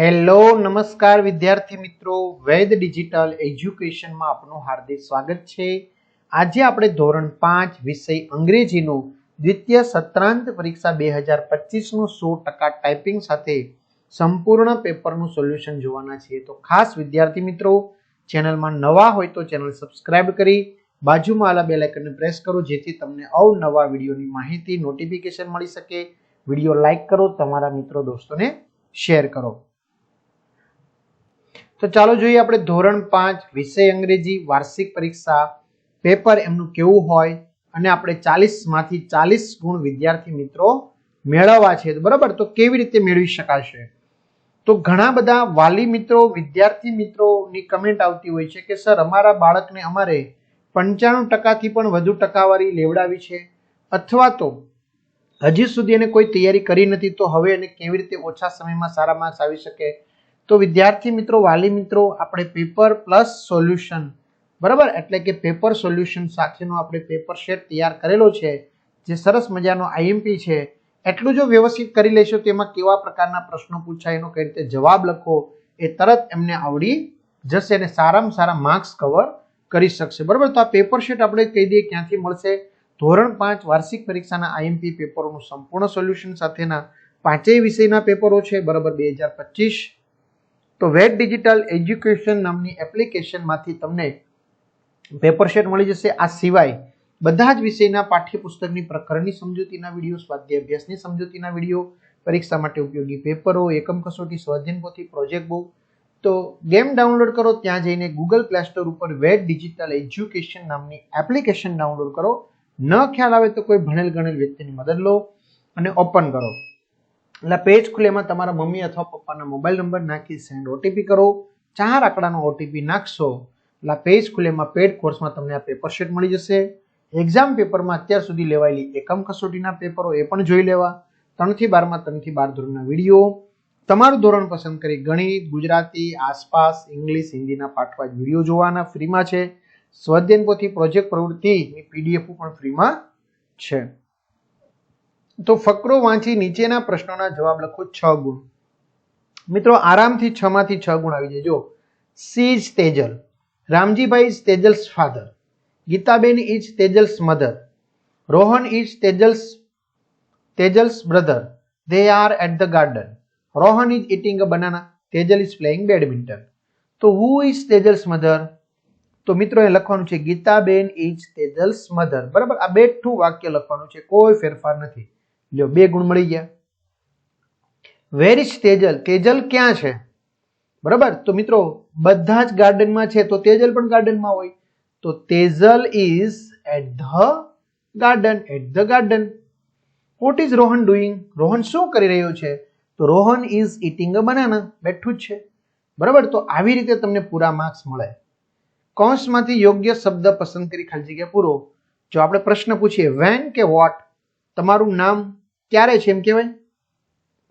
Hello, નમસ્કાર વિદ્યાર્થી મિત્રો. વૈદ ડિજિટલ એજ્યુકેશનમાં આપનું હાર્દિક સ્વાગત છે. આજે આપણે ધોરણ પાંચ વિષય અંગ્રેજીનું દ્વિતીય સત્રાંત પરીક્ષા બે હજાર પચીસનું સો ટકા ટાઈપિંગ સાથે સંપૂર્ણ પેપરનું સોલ્યુશન જોવાના છીએ. તો ખાસ વિદ્યાર્થી મિત્રો, ચેનલમાં નવા હોય તો ચેનલ સબસ્ક્રાઇબ કરી, બાજુમાં આલા બેલ પ્રેસ કરો, જેથી તમને અવનવા વિડીયોની માહિતી, નોટિફિકેશન મળી શકે. વીડિયો લાઇક કરો, તમારા મિત્રો, દોસ્તોને શેર કરો. તો ચાલો જોઈએ આપણે ધોરણ પાંચ, વિષય અંગ્રેજી, વાર્ષિક પરીક્ષા, પેપર એમનું કેવું હોય અને આપણે ચાલીસમાંથી ચાલીસ ગુણ વિદ્યાર્થી મિત્રો મેળવવા છે. બરાબર? તો કેવી રીતે મેળવી શકાશે? તો ઘણા બધા વાલી મિત્રો, વિદ્યાર્થી મિત્રોની કમેન્ટ આવતી હોય છે કે, સર, અમારા બાળકને અમારે પંચાણું ટકાથી પણ વધુ ટકાવારી લેવડાવી છે અથવા તો હજી સુધી એને કોઈ તૈયારી કરી નથી, તો હવે એને કેવી રીતે ઓછા સમયમાં સારા માર્ક્સ આવી શકે તો વિદ્યાર્થી મિત્રો, વાલી મિત્રો, આપણે પેપર પ્લસ સોલ્યુશન બરાબર? એટલે કે પેપર સોલ્યુશન સાથેનો આપણે પેપર શેટ તૈયાર કરેલો છે, જે સરસ મજાનો આઈએમપી છે. એટલું જો વ્યવસ્થિત કરી લેશો તેમાં કેવા પ્રકારના પ્રશ્નો પૂછાય, એનો કઈ રીતે જવાબ લખો એ તરત એમને આવડી જશે અને સારામાં સારા માર્ક્સ કવર કરી શકશે. બરાબર? તો આ પેપર શીટ આપણે કહી દઈએ ક્યાંથી મળશે? ધોરણ પાંચ, વાર્ષિક પરીક્ષાના આઈએમપી પેપરોનું સંપૂર્ણ સોલ્યુશન સાથેના પાંચેય વિષયના પેપરો છે, બરાબર? બે હજાર પચીસ તો વેટ ડિજિટલ એજ્યુકેશન નામની એપ્લિકેશનમાંથી તમને પેપર શેટ મળી જશે. આ સિવાય બધા જ વિષયના પાઠ્યપુસ્તકની પ્રકરણની સમજૂતીના વીડિયો સ્વાધ્યાય અભ્યાસની સમજૂતીના વીડિયો, પરીક્ષા માટે ઉપયોગી પેપરો, એકમ કસોટી સ્વાધ્યાયન પોથી, પ્રોજેક્ટ બુક. તો ગેમ ડાઉનલોડ કરો, ત્યાં જઈને ગૂગલ પ્લે સ્ટોર ઉપર વેટ ડિજિટલ એજ્યુકેશન નામની એપ્લિકેશન ડાઉનલોડ કરો. ન ખ્યાલ આવે તો કોઈ ભણેલ ગણેલ વ્યક્તિની મદદ લો અને ઓપન કરો. એટલે પેજ ખુલે એમાં તમારા મમ્મી અથવા પપ્પાના મોબાઈલ નંબર નાખી સેન્ડ ઓટીપી કરો. ચાર આંકડાનો ઓટીપી નાખશો. એટલે પેજ ખુલે એમાં પેડ કોર્સમાં તમને આ પેપર શીટ મળી જશે. એક્ઝામ પેપરમાં અત્યાર સુધી લેવાયેલી એકમ કસોટીના પેપરો એ પણ જોઈ લેવા. ત્રણથી બારમાં, ત્રણથી બાર ધોરણના વીડિયો. તમારું ધોરણ પસંદ કરી ગણિત, ગુજરાતી, આસપાસ, ઇંગ્લિશ, હિન્દીના પાઠવા વીડિયો જોવાના ફ્રીમાં છે. સ્વાધ્યાયન પોથી પ્રોજેક્ટ પ્રવૃત્તિની પીડીએફ પણ ફ્રીમાં છે. તો ફકરો વાંચી નીચેના પ્રશ્નોના જવાબ લખો છ ગુણ. મિત્રો, આરામથી છ માંથી છ ગુણ આવી જાય. જો she is Tejal. Ramjibhai is Tejal's father. Gitaben is Tejal's mother. Rohan is Tejal's Tejal's brother. They are at the garden Rohan is eating a banana Tejal is playing badminton તો હુ ઇઝ તેજલ્સ મધર? તો મિત્રો, એ લખવાનું છે, Gitaben is Tejal's mother. બરાબર? આ બેઠું વાક્ય લખવાનું છે, કોઈ ફેરફાર નથી. લ્યો, બે ગુણ મળી ગયા. Where is Tejal? તેજલ ક્યાં છે? બરાબર? તો મિત્રો, બધા જ ગાર્ડનમાં છે, તો તેજલ પણ ગાર્ડનમાં હોય. તો Tejal is at the garden at the garden what is Rohan doing Rohan શું કરી રહ્યો છે? તો Rohan is eating a banana બેઠું જ છે. બરાબર? તો આવી રીતે તમને પૂરા માર્ક્સ મળે. કૌંસમાંથી યોગ્ય શબ્દ પસંદ કરી ખાલી જગ્યા પૂરો. જો આપણે પ્રશ્ન પૂછીએ વેન કે વોટ તમારું નામ ક્યારે છે એમ કહેવાય.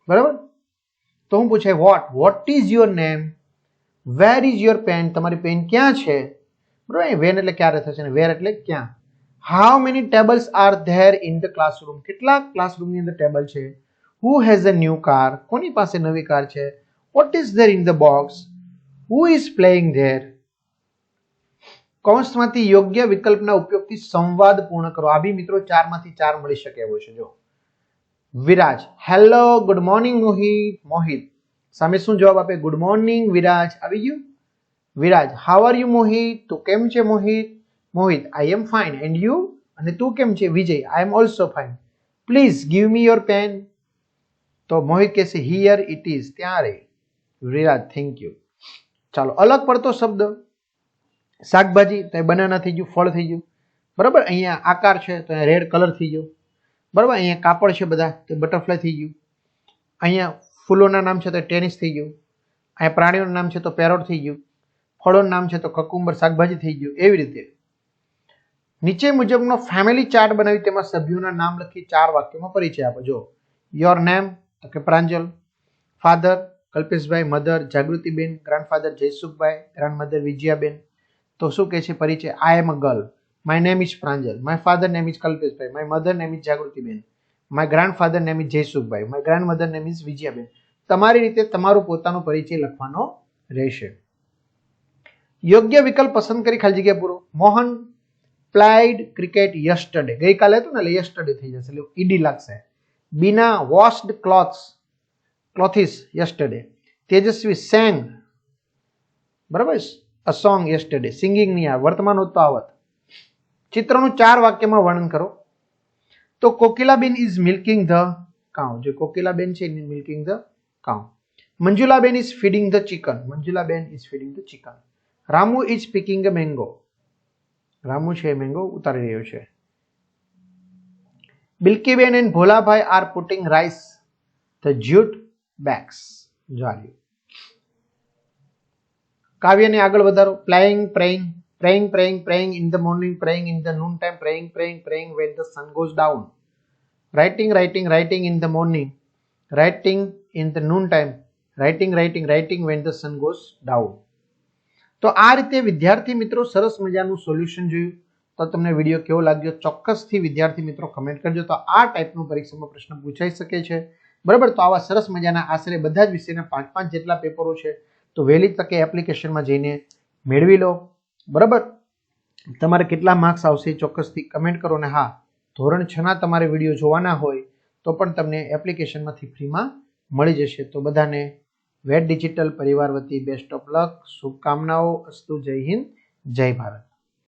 બરાબર? તો હું પૂછાય what what is your name where is your pen તમારી પેન ક્યાં છે? બરાબર? વેન એટલે ક્યારે થશે ને વેર એટલે ક્યાં? How many tables are there in the classroom કેટલા ક્લાસરૂમની અંદર ટેબલ છે? Who has a new car કોની પાસે નવી કાર છે? What is there in the box who is playing there કૌંસમાંથી યોગ્ય વિકલ્પના ઉપયોગથી સંવાદ પૂર્ણ કરો. આ બી મિત્રો ચારમાંથી ચાર મળી શકે એવો છે, જો. Viraj. Hello good morning Mohit Mohit સામે શું જવાબ આપે? Good morning Viraj. આવી ગયું? Viraj how are you Mohit તું કેમ છે Mohit Mohit I am fine and you અને તું કેમ છે, Vijay? I am also fine please give me your pen તો મોહિત કહેશે હિયર ઇટ ઇઝ ત્યાં રે વિરાજ થેન્ક યુ ચાલો, અલગ પડતો શબ્દ. શાકભાજી, તો એ બનાના થઈ ગયું, ફળ થઈ ગયું. બરાબર? અહીંયા આકાર છે, તો અહીંયા રેડ કલર થઈ ગયો. બરાબર? અહીંયા કાપડ છે બધા, તે બટરફ્લાય થઈ ગયું. અહીંયા ફૂલોના નામ છે તો ટેનિસ થઈ ગયું. અહીંયા પ્રાણીઓનું નામ છે તો પેરોટ થઈ ગયું. ફળોનું નામ છે તો કકુંબર શાકભાજી થઈ ગયું. એવી રીતે. નીચે મુજબનો ફેમિલી ચાર્ટ બનાવી તેમાં સભ્યોના નામ લખી ચાર વાક્યોમાં પરિચય આપો. જો યોર નેમ તો કે Pranjal. Father Kalpeshbhai. Mother Jagrutiben. Grandfather Jaysukhbhai. Grandmother Vijayaben. તો શું કહે છે પરિચય? I am a girl my name is Pranjal my father name is Kalpeshbhai my mother name is Jagrutiben my grandfather name is Jaysukhbhai my grandmother name is Vijayaben તમારી રીતે તમારું પોતાનો પરિચય લખવાનો રહેશે. યોગ્ય વિકલ્પ પસંદ કરી ખાલી જગ્યા પૂરો. Mohan played cricket yesterday. ગઈકાલે હતું ને, એટલે યસ્ટરડે થઈ જશે. એટલે ઈડી લાગશે. Bina washed clothes, clothes yesterday. Tejasvi sang. બરાબર? A song yesterday. સિંગિંગની આ વર્તમાન આવત ચિત્રનું ચાર વાક્યમાં વર્ણન કરો. તો Kokilaben is milking the cow. જે કોકિલાબેન છે milking the cow. Manjulaben is feeding the chicken. Manjulaben is feeding the chicken. Ramu is picking a mango. Ramu છે, મેંગો ઉતારી રહ્યો છે. Bilkiben and Bholabhai are putting rice the jute bags જાલ્યુ કાવ્યને આગળ વધારો. Playing, praying. Praying praying praying in the morning praying in the noontime, praying praying praying when the sun goes down writing writing writing in the morning writing in the noontime, writing writing writing when the sun goes down તો આ રીતે વિદ્યાર્થી મિત્રો સરસ મજાનું solution જોયું તો તમને વીડિયો કેવો લાગ્યો ચોક્કસથી વિદ્યાર્થી મિત્રો કમેન્ટ કરજો તો આ ટાઈપનું પરીક્ષામાં પ્રશ્ન પૂછાઈ શકે છે બરાબર તો આવા સરસ મજાના આશરે બધા જ વિષયના પાંચ પાંચ જેટલા પેપરો છે તો વહેલી તકે એપ્લિકેશનમાં જઈને મેળવી લો બરાબર? તમારે કેટલા માર્ક્સ આવશે ચોક્કસથી કમેન્ટ કરો ને હા, ધોરણ છના તમારે વીડિયો જોવાના હોય તો પણ તમને એપ્લિકેશનમાંથી ફ્રીમાં મળી જશે. તો બધાને વેટ ડિજિટલ પરિવાર વતી બેસ્ટ ઓફ લક શુભકામનાઓ, અસ્તુ, જય હિન્દ, જય ભારત.